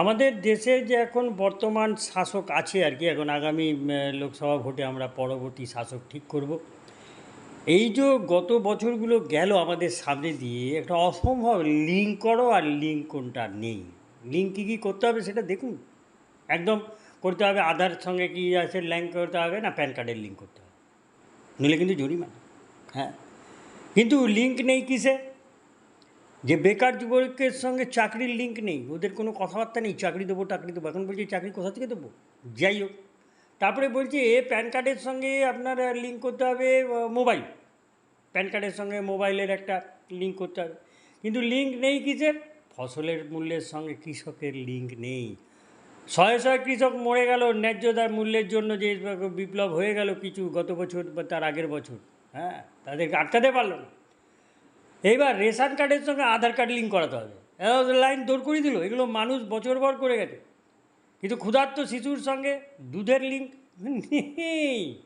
আমাদের দেশে যে এখন বর্তমান শাসক আছে আর কি, এখন আগামী লোকসভা ভোটে আমরা পরবর্তী শাসক ঠিক করব। এই যে গত বছরগুলো গেল আমাদের সামনে দিয়ে, একটা অসম্ভব লিঙ্ক করো আর লিঙ্ক কোনটা নেই। লিঙ্ক কী কী করতে হবে সেটা দেখুন। একদম করতে হবে আধার সঙ্গে কি আছে লিঙ্ক করতে হবে না প্যান কার্ডের লিঙ্ক করতে হবে। নইলে কিন্তু জরিমানা। হ্যাঁ। কিন্তু লিঙ্ক নেই কিসে? যে বেকার যুবকের সঙ্গে চাকরির লিঙ্ক নেই, ওদের কোনো কথাবার্তা নেই, চাকরি দেবো চাকরি দেবো। এখন বলছি, চাকরি কোথা থেকে দেবো? যাই হোক। তারপরে বলছে প্যান কার্ডের সঙ্গে আপনার লিঙ্ক করতে হবে মোবাইল প্যান কার্ডের সঙ্গে মোবাইলের একটা লিঙ্ক করতে হবে। কিন্তু লিঙ্ক নেই কিসের? ফসলের মূল্যের সঙ্গে কৃষকের লিঙ্ক নেই। শয়ে শয়ে কৃষক মরে গেল, ন্যায্য মূল্যের জন্য যে বিপ্লব হয়ে গেল কিছু গত বছর বা তার আগের বছর হ্যাঁ? তাদেরকে আটকাতে পারল না। এইবার রেশন কার্ডের সঙ্গে আধার কার্ড লিঙ্ক করাতে হবে। লাইন দৌড় করে দিল, এগুলো মানুষ বছরভর করে গেছে। কিন্তু ক্ষুধার্ত শিশুর সঙ্গে দুধের লিঙ্ক নেই।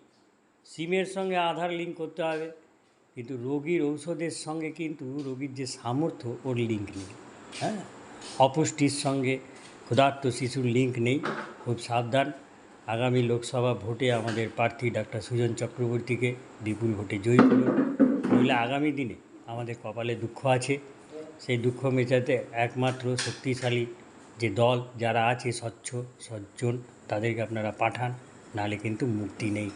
সিমের সঙ্গে আধার লিঙ্ক করতে হবে, কিন্তু রোগীর ঔষধের সঙ্গে কিন্তু রোগীর যে সামর্থ্য, ওর লিঙ্ক নেই। হ্যাঁ? অপুষ্টির সঙ্গে ক্ষুধার্ত শিশুর লিঙ্ক নেই। খুব সাবধান। আগামী লোকসভা ভোটে আমাদের প্রার্থী ডাক্তার সুজন চক্রবর্তীকে বিপুল ভোটে জয়ী করুন। নইলে আগামী দিনে আমাদের কপালে দুঃখ আছে। সেই দুঃখ মেটাতে একমাত্র শক্তিশালী যে দল যারা আছে স্বচ্ছ, সজ্জন, তাদেরকে আপনারা পাঠান, নাহলে কিন্তু মুক্তি নেই।